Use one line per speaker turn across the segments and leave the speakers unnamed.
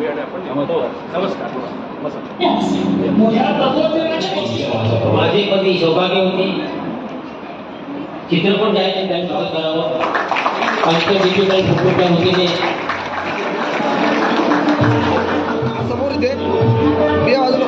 वेळ आपण. नमस्कार. बसा.
माझी पती सौभाग्य होती. चित्रपट जायचे त्यांनी स्वागत करावं डिजिटल फुटबॉलच्या वतीने
समोर इथे. मी बाजूला.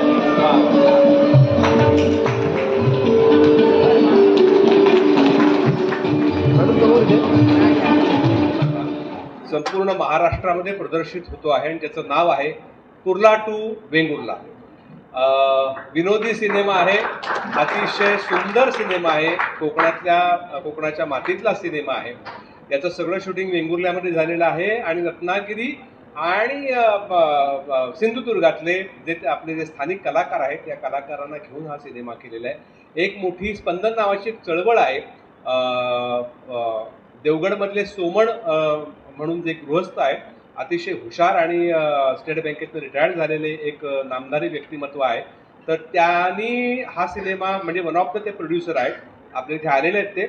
संपूर्ण महाराष्ट्रामध्ये प्रदर्शित होतो आहे आणि त्याचं नाव आहे कुर्ला टू वेंगुर्ला. विनोदी सिनेमा आहे अतिशय सुंदर सिनेमा आहे कोकणातल्या कोकणाच्या मातीतला सिनेमा आहे. याचं सगळं शूटिंग वेंगुर्ल्यामध्ये झालेलं आहे आणि रत्नागिरी आणि सिंधुदुर्गातले जे ते आपले जे स्थानिक कलाकार आहेत त्या कलाकारांना घेऊन हा सिनेमा केलेला आहे. एक मोठी स्पंदन नावाची एक चळवळ आहे. देवगडमधले सोमण म्हणून जे गृहस्थ आहेत अतिशय हुशार आणि स्टेट बँकेतनं रिटायर्ड झालेले एक नामधारी व्यक्तिमत्व आहे. तर त्यांनी हा सिनेमा म्हणजे वन ऑफ द ते प्रोड्युसर आहेत आपल्या इथे आलेले आहेत ते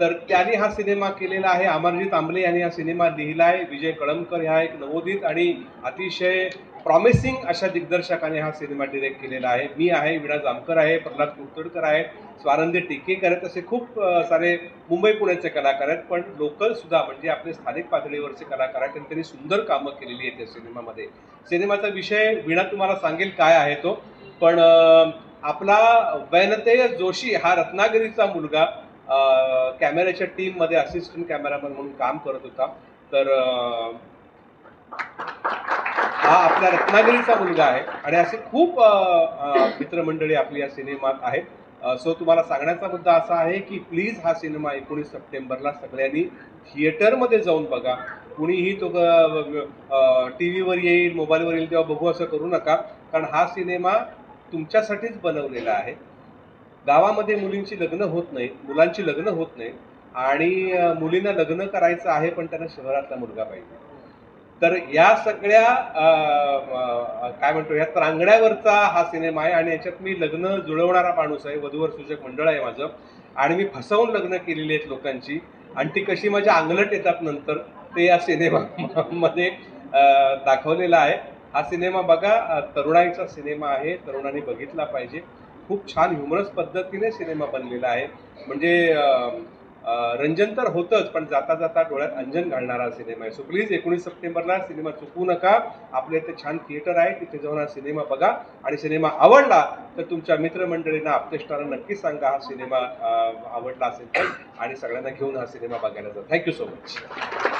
तर त्यांनी हा सिनेमा केलेला आहे. अमरजीत आंबले यांनी हा सिनेमा लिहिला आहे विजय कळमकर ह्या एक नवोदित आणि अतिशय प्रॉमिसिंग अशा दिग्दर्शकाने हा सिनेमा डिरेक्ट केलेला आहे. मी आहे विणा जामकर आहे प्रल्हाद कुलतोडकर आहे स्वानंद टिकेकर आहेत असे खूप सारे मुंबई पुण्याचे कलाकार आहेत. पण लोकल सुद्धा म्हणजे आपले स्थानिक पातळीवरचे कलाकार आहेत. आणि त्यांनी सुंदर कामं केलेली आहेत त्या सिनेमामध्ये सिनेमाचा विषय विणा तुम्हाला सांगेल काय आहे तो. पण आपला वैनतेय जोशी हा रत्नागिरीचा मुलगा कॅमेऱ्याच्या टीममध्ये असिस्टंट कॅमेरामन म्हणून काम करत होता. तर माझा रत्नागिरीचा मुलगा आहे आणि असे खूप मित्रमंडळी आपली या सिनेमात आहेत. सो तुम्हाला सांगण्याचा मुद्दा असा आहे की प्लीज हा सिनेमा एकोणीस सप्टेंबरला सगळ्यांनी थिएटरमध्ये जाऊन बघा. कुणीही तो टी व्हीवर येईल मोबाईलवर येईल तेव्हा बघू असं करू नका. कारण हा सिनेमा तुमच्यासाठीच बनवलेला आहे. गावामध्ये मुलींची लग्न होत नाही मुलांची लग्न होत नाही. आणि मुलींना लग्न करायचं आहे पण त्यांना शहरातला मुलगा पाहिजे. तर या सगळ्या काय म्हणतो या त्रांगड्यावरचा हा सिनेमा आहे आणि याच्यात मी लग्न जुळवणारा माणूस आहे वधूवर सूचक मंडळ आहे माझं. आणि मी फसवून लग्न केलेली आहेत लोकांची. आणि ती कशी माझ्या अंगलट येतात नंतर ते या सिनेमामध्ये दाखवलेला आहे. हा सिनेमा बघा तरुणाईचा सिनेमा आहे. तरुणांनी बघितला पाहिजे. खूप छान ह्युमरस पद्धतीने सिनेमा बनलेला आहे. म्हणजे रंजन तर होतंच पण जाता जाता डोळ्यात अंजन घालणारा सिनेमा आहे. सो प्लीज एकोणीस सप्टेंबरला सिनेमा चुकवू नका. आपल्या इथे छान थिएटर आहे तिथे जाऊन हा सिनेमा बघा. आणि सिनेमा आवडला तर तुमच्या मित्रमंडळींना आपतेष्टांना नक्कीच सांगा हा सिनेमा आवडला असेल तर. आणि सगळ्यांना घेऊन हा सिनेमा बघायला जा. Thank you so much